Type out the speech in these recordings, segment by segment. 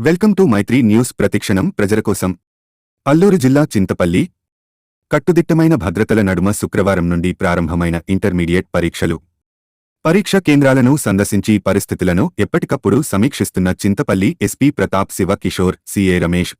Welcome to Mythri news ప్రతిక్షణం ప్రజల కోసం. అల్లూరు జిల్లా చింతపల్లి. కట్టుదిట్టమైన భద్రతల నడుమ శుక్రవారం నుండి ప్రారంభమైన ఇంటర్మీడియట్ పరీక్షలు. పరీక్ష కేంద్రాలను సందర్శించి పరిస్థితులను ఎప్పటికప్పుడు సమీక్షిస్తున్న చింతపల్లి ఎస్పీ ప్రతాప్ శివ కిషోర్ సిఏ రమేష్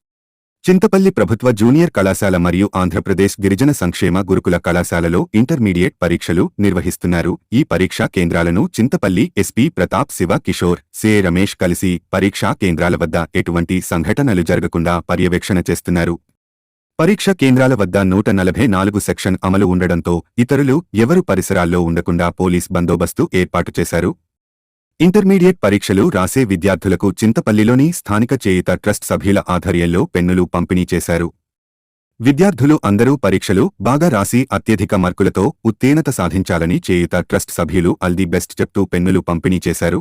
చింతపల్లి ప్రభుత్వ జూనియర్ కళాశాల మరియు ఆంధ్రప్రదేశ్ గిరిజన సంక్షేమ గురుకుల కళాశాలలో ఇంటర్మీడియట్ పరీక్షలు నిర్వహిస్తున్నారు. ఈ పరీక్షా కేంద్రాలను చింతపల్లి ఎస్పీ ప్రతాప్ శివ కిషోర్ సే రమేష్ కలిసి పరీక్షా కేంద్రాల వద్ద ఎటువంటి సంఘటనలు జరగకుండా పర్యవేక్షణ చేస్తున్నారు. పరీక్ష కేంద్రాల వద్ద నూట నలభై నాలుగు సెక్షన్ అమలు ఉండడంతో ఇతరులు ఎవరు పరిసరాల్లో ఉండకుండా పోలీస్ బందోబస్తు ఏర్పాటు చేశారు. ఇంటర్మీడియట్ పరీక్షలు రాసే విద్యార్థులకు చింతపల్లిలోని స్థానిక చేయుత ట్రస్ట్ సభ్యుల ఆధ్వర్యంలో పెన్నులు పంపిణీ చేశారు. విద్యార్థులు అందరూ పరీక్షలు బాగా రాసి అత్యధిక మార్కులతో ఉత్తీర్ణత సాధించాలని చేయుత ట్రస్ట్ సభ్యులు అల్ది బెస్ట్ చెప్తూ పెన్నులు పంపిణీ చేశారు.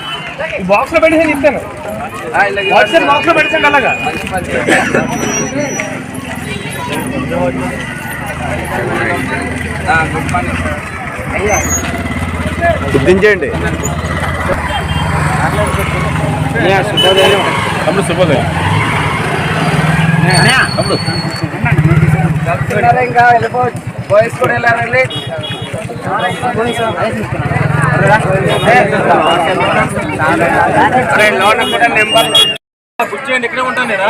ఈ బాక్స్లో పెట్టేసి ఇస్తాను. వాచ్ బాక్స్లో పెట్టేసాను అలాగా గుర్తించండి తమ్ముడు శుభోదయం. తమ్ముడు. ఇంకా వెళ్ళిపోవచ్చు బాయ్స్ కూడా వెళ్ళారండి. కూర్చోండి ఇక్కడే ఉంటాను నేనా.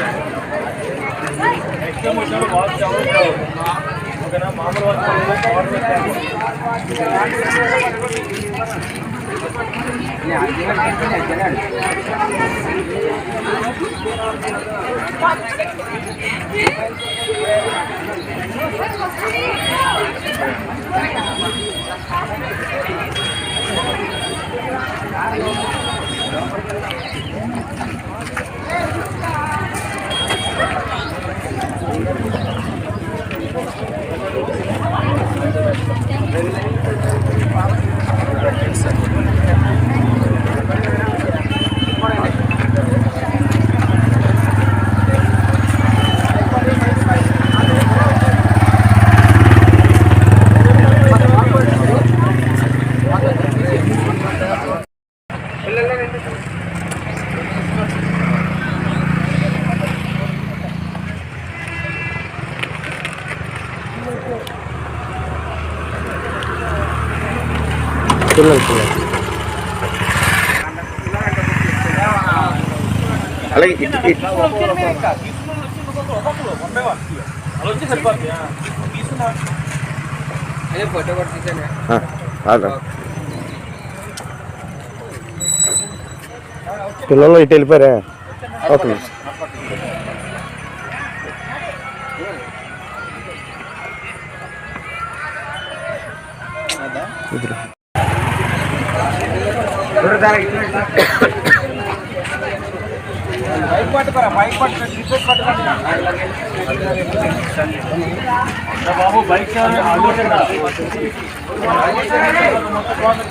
అండి థ్యాంక్ యూ సార్ పిల్లలు పిల్లలు అలాగే పిల్లలు ఇటు వెళ్ళిపోయారా ఓకే మిస్. బాబు బైక్ అల్లుడు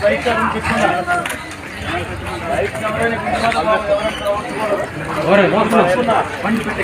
బైక్ తీసుకున్నా బైక్ బండి పెట్టి